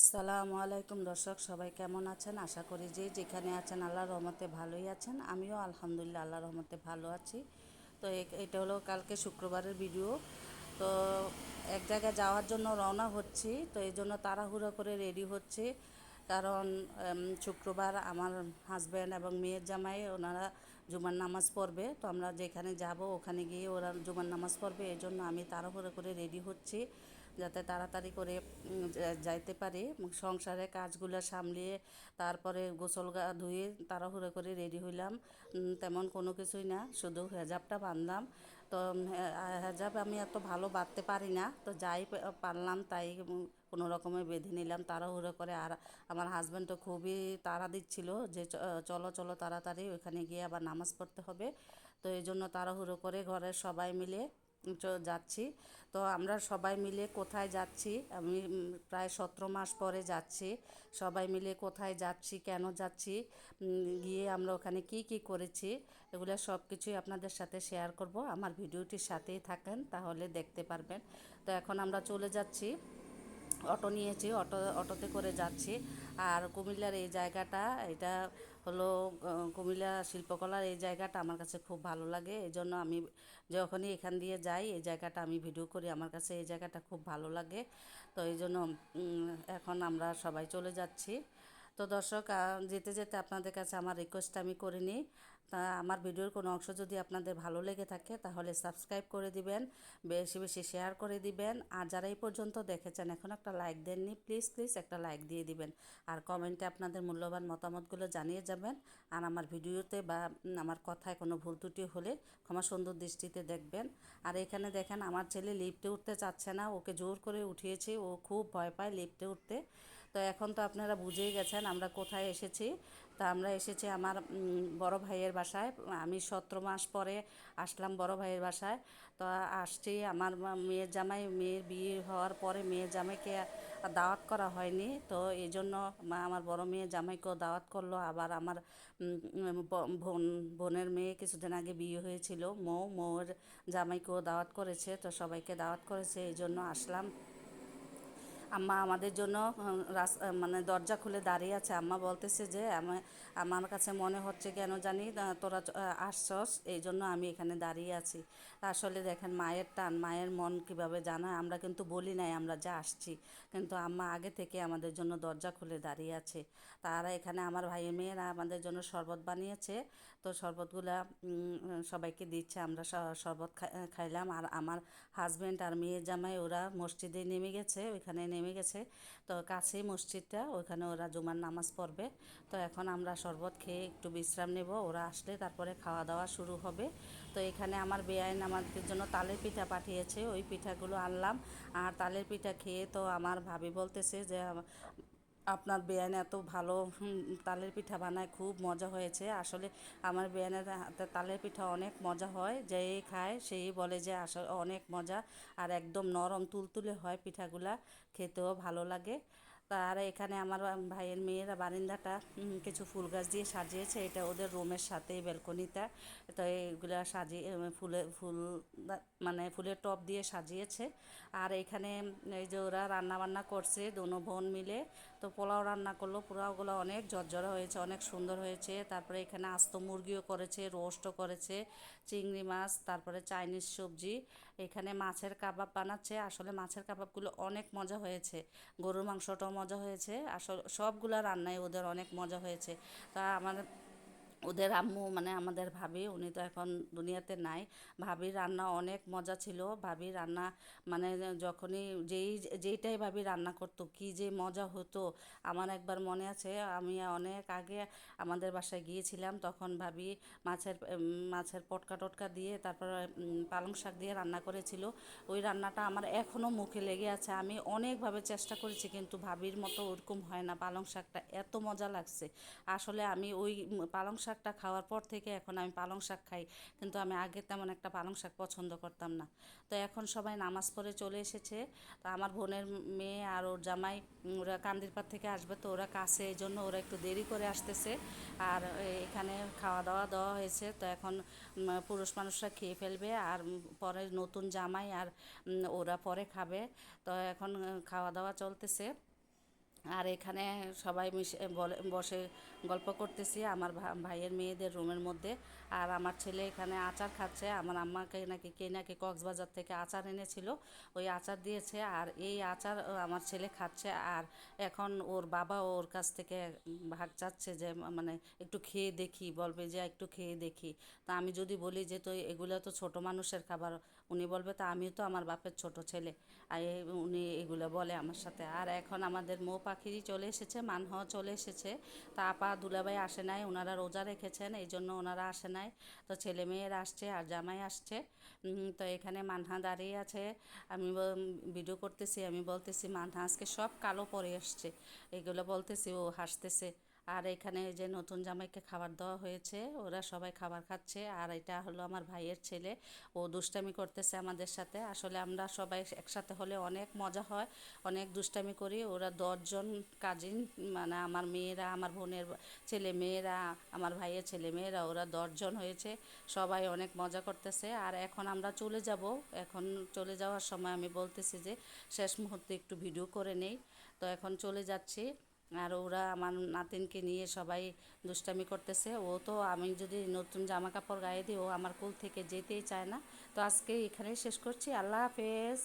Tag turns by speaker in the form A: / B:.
A: আসসালামু আলাইকুম দর্শক, সবাই কেমন আছেন? আশা করি যে যেখানে আছেন আল্লাহর রহমতে ভালোই আছেন। আমিও আলহামদুলিল্লাহ আল্লাহর রহমতে ভালো আছি। তো এটা হলো কালকে শুক্রবারের ভিডিও তো এক জায়গায় যাওয়ার জন্য রওনা হচ্ছি। তো এই জন্য তাড়াহুড়ো করে রেডি হচ্ছে। কারণ শুক্রবার আমার হাজব্যান্ড এবং মেয়ের জামাই, ওনারা জুমার নামাজ পড়বে তো আমরা যেখানে যাব ওখানে গিয়ে ওরা জুমার নামাজ পড়বে এই জন্য আমি তাড়াহুড়ো করে রেডি হচ্ছি যাতে তাড়াতাড়ি করে যাইতে পারি। সংসারে কাজগুলো সামলিয়ে তারপরে গোসল গা ধুয়ে তাড়াহুড়ো করে রেডি হইলাম। তেমন কোনো কিছুই না শুধু হেজাবটা বাঁধলাম। তো উম, হেজাব আমি এত ভালো বাঁধতে পারি না তো যাই পারলাম তাই কোনো রকমে বেঁধে নিলাম, তাড়াহুড়ো করে। আর আমার হাজব্যান্ড তো খুবই তাড়া দিচ্ছিল যে চলো চলো তাড়াতাড়ি ওখানে গিয়ে আবার নামাজ পড়তে হবে। তো এই জন্য তাড়াহুড়ো করে ঘরের সবাই মিলে যাচ্ছি। তো আমরা সবাই মিলে কোথায় যাচ্ছি, আমি প্রায় সতেরো মাস পরে যাচ্ছি। সবাই মিলে কোথায় যাচ্ছি, কেন যাচ্ছি গিয়ে আমরা ওখানে কি কি করেছি, এগুলো সব কিছুই আপনাদের সাথে শেয়ার করব। আমার ভিডিওটির সাথেই থাকেন, তাহলে দেখতে পারবেন। তো এখন আমরা চলে যাচ্ছি। অটো নিয়েছি, অটো, অটোতে করে যাচ্ছি। আর কুমিল্লার এই জায়গাটা, এটা হলো কুমিল্লা শিল্পকলার এই জায়গাটা আমার কাছে খুব ভালো লাগে। এই জন্য আমি যখনই এখান দিয়ে যাই, এই জায়গাটা আমি ভিডিও করি, আমার কাছে এই জায়গাটা খুব ভালো লাগে। তো এই জন্য এখন আমরা সবাই চলে যাচ্ছি। তো দর্শক যেতে যেতে আপনাদের কাছে আমার রিকোয়েস্ট আমি করে নিই। তা আমার ভিডিওর কোনো অংশ যদি আপনাদের ভালো লেগে থাকে, তাহলে সাবস্ক্রাইব করে দিবেন, বেশি বেশি শেয়ার করে দিবেন। আর যারা এই পর্যন্ত দেখেছেন, এখন একটা লাইক দেননি প্লিজ প্লিজ একটা লাইক দিয়ে দিবেন। আর কমেন্টে আপনাদের মূল্যবান মতামতগুলো জানিয়ে যাবেন। আর আমার ভিডিওতে বা আমার কথায় কোনো ভুল ত্রুটি হলে ক্ষমা সুন্দর দৃষ্টিতে দেখবেন। আর এখানে দেখেন, আমার ছেলে লিফটে উঠতে চাচ্ছে না, ওকে জোর করে উঠিয়েছি, ও খুব ভয় পায় লিফটে উঠতে। তো এখন তো আপনারা বুঝেই গেছেন আমরা কোথায় এসেছি। তা আমরা এসেছি আমার বড় ভাইয়ের বাসায়। আমি সতেরো মাস পরে আসলাম বড় ভাইয়ের বাসায়। তো আসছি, আমার মেয়ের জামাই, মেয়ের বিয়ে হওয়ার পরে মেয়ের জামাইকে দাওয়াত করা হয়নি। তো এই জন্য আমার বড় মেয়ে জামাইকেও দাওয়াত করল। আবার আমার বোন, বোনের মেয়ে কিছুদিন আগে বিয়ে হয়েছিল। মৌ মৌর জামাইকেও দাওয়াত করেছে। তো সবাইকে দাওয়াত করেছে, এই জন্য আসলাম। আম্মা আমাদের জন্য মানে দরজা খুলে দাঁড়িয়ে আছে। আম্মা বলতেছে যে, আমা- আমার কাছে মনে হচ্ছে কেন জানি তোরা আসছস, এই জন্য আমি এখানে দাঁড়িয়ে আছি। আসলে দেখেন, মায়ের টান, মায়ের মন কীভাবে জানায়, আমরা কিন্তু বলি নাই আমরা যা আসছি। কিন্তু আম্মা আগে থেকে আমাদের জন্য দরজা খুলে দাঁড়িয়ে আছে। তারা এখানে আমার ভাই মেয়েরা আমাদের জন্য শরবত বানিয়েছে। তো শরবতগুলা সবাইকে দিচ্ছে, আমরা শরবত খাইলাম। আর আমার হাজব্যান্ড আর মেয়ের জামাই, ওরা মসজিদে নেমে গেছে। ওইখানে নেমে গেছে। তো কাছেই মসজিদটা, ওইখানে ওরা জুমার নামাজ পড়বে। তো এখন আমরা শরবত খেয়ে একটু বিশ্রাম নেব। ওরা আসলে তারপরে খাওয়া দাওয়া শুরু হবে। তো এখানে আমার বেআইন আমাদের জন্য তালের পিঠা পাঠিয়েছে। ওই পিঠাগুলো আনলাম। আর তালের পিঠা খেয়ে তো আমার ভাবি বলতেছে যে আপনার বেয়ান এত ভালো তালের পিঠা বানায়, খুব মজা হয়েছে। আসলে আমার বেয়ানের হাতে তালের পিঠা অনেক মজা হয়, যেই খায় সেই বলে যে আসলে অনেক মজা। আর একদম নরম, তুলতুলে হয় পিঠাগুলা, খেতেও ভালো লাগে। তার এখানে আমার ভাইয়ের মেয়েরা বারিন্দাটা কিছু ফুল গাছ দিয়ে সাজিয়েছে। এটা ওদের রুমের সাথেই ব্যালকনিটা তো এইগুলা সাজিয়ে ফুলে, ফুল মানে ফুলের টব দিয়ে সাজিয়েছে। আর এখানে এই যে ওরা রান্নাবান্না করছে, দোনো বোন মিলে। তো পোলাও রান্না করল, পোলাওগুলো অনেক ঝরঝরা হয়েছে, অনেক সুন্দর হয়েছে। তারপরে এখানে আস্ত মুরগিও করেছে রোস্টও করেছে, চিংড়ি মাছ, তারপরে চাইনিজ সবজি। এখানে মাছের কাবাব বানাচ্ছে। আসলে মাছের কাবাবগুলো অনেক মজা হয়েছে। গরুর মাংসটাও মজা হয়েছে। আসলে সবগুলা রান্নায় ওদের অনেক মজা হয়েছে। তা আমার ওদের আম্মু মানে আমাদের ভাবি, উনি তো এখন দুনিয়াতে নাই। ভাবির রান্না অনেক মজা ছিল। ভাবির রান্না মানে যখনই যেই, যেইটাই ভাবি রান্না করতো, কি যে মজা হতো, আমার একবার মনে আছে, আমি অনেক আগে আমাদের বাসায় গিয়েছিলাম, তখন ভাবি মাছের মাছের পটকা টটকা দিয়ে তারপর পালং শাক দিয়ে রান্না করেছিল। ওই রান্নাটা আমার এখনও মুখে লেগে আছে। আমি অনেকভাবে চেষ্টা করেছি, কিন্তু ভাবির মতো ওরকম হয় না। পালং শাকটা এত মজা লাগছে। আসলে আমি ওই পালং পালং শাকটা খাওয়ার পর থেকে এখন আমি পালং শাক খাই। কিন্তু আমি আগে তেমন একটা পালং শাক পছন্দ করতাম না। তো এখন সবাই নামাজ পড়ে চলে এসেছে। তো আমার বোনের মেয়ে আর ওর জামাই ওরা কান্দিরপাড় থেকে আসবে তো ওরা কাছে, এই জন্য ওরা একটু দেরি করে আসতেছে। আর এখানে খাওয়া দাওয়া দেওয়া হয়েছে। তো এখন পুরুষ মানুষরা খেয়ে ফেলবে। আর পরে নতুন জামাই আর ওরা পরে খাবে। তো এখন খাওয়া দাওয়া চলতেছে। আর এখানে সবাই মিশে, বলে, বসে গল্প করতেছি আমার ভাইয়ের মেয়েদের রুমের মধ্যে। আর আমার ছেলে এখানে আচার খাচ্ছে, আমার আম্মাকে নাকি, কে নাকি কক্সবাজার থেকে আচার এনেছিল, ওই আচার দিয়েছে। আর এই আচার আমার ছেলে খাচ্ছে। আর এখন ওর বাবা ওর কাছ থেকে ভাগ চাচ্ছে যে মানে একটু খেয়ে দেখি, বলবে যে একটু খেয়ে দেখি। তা আমি যদি বলি যে, তো এগুলো তো ছোট মানুষের খাবার উনি বলবে, তা আমিও তো আমার বাপের ছোট ছেলে। আর উনি এগুলো বলে আমার সাথে। আর এখন আমাদের মৌ পাখিরই চলে এসেছে মানহ চলে এসেছে। তা আপা দুলাভাই আসে নাই ওনারা রোজা রেখেছেন, এই জন্য ওনারা আসে নাই। তো ছেলে মেয়েরা আসছে আর জামাই আসছে। তো এখানে মানহা দাঁড়িয়ে আছে। আমি ভিডিও করতেছি, আমি বলতেছি, মানহা আজকে সব কালো পরে এসছে এগুলো বলতেছি, ও হাসতেছে। আর এখানে যে নতুন জামাইকে খাবার দেওয়া হয়েছে, ওরা সবাই খাবার খাচ্ছে। আর এটা হলো আমার ভাইয়ের ছেলে, ও দুষ্টামি করতেছে আমাদের সাথে। আসলে আমরা সবাই একসাথে হলে অনেক মজা হয়, অনেক দুষ্টামি করি। ওরা দশজন কাজিন মানে আমার মেয়েরা, আমার বোনের ছেলে মেয়েরা, আমার ভাইয়ের ছেলে মেয়েরা, ওরা দশজন হয়েছে। সবাই অনেক মজা করতেছে। আর এখন আমরা চলে যাব। এখন চলে যাওয়ার সময় আমি বলতেছি যে, শেষ মুহূর্তে একটু ভিডিও করে নেই। তো এখন চলে যাচ্ছি। আর ওরা আমার নাতিনকে নিয়ে সবাই দুষ্টামি করতেছে। ও তো আমি যদি নতুন জামা কাপড় গায়ে দিই, ও আমার কুল থেকে যেতেই চায় না। তো আজকে এখানেই শেষ করছি। আল্লাহ হাফেজ।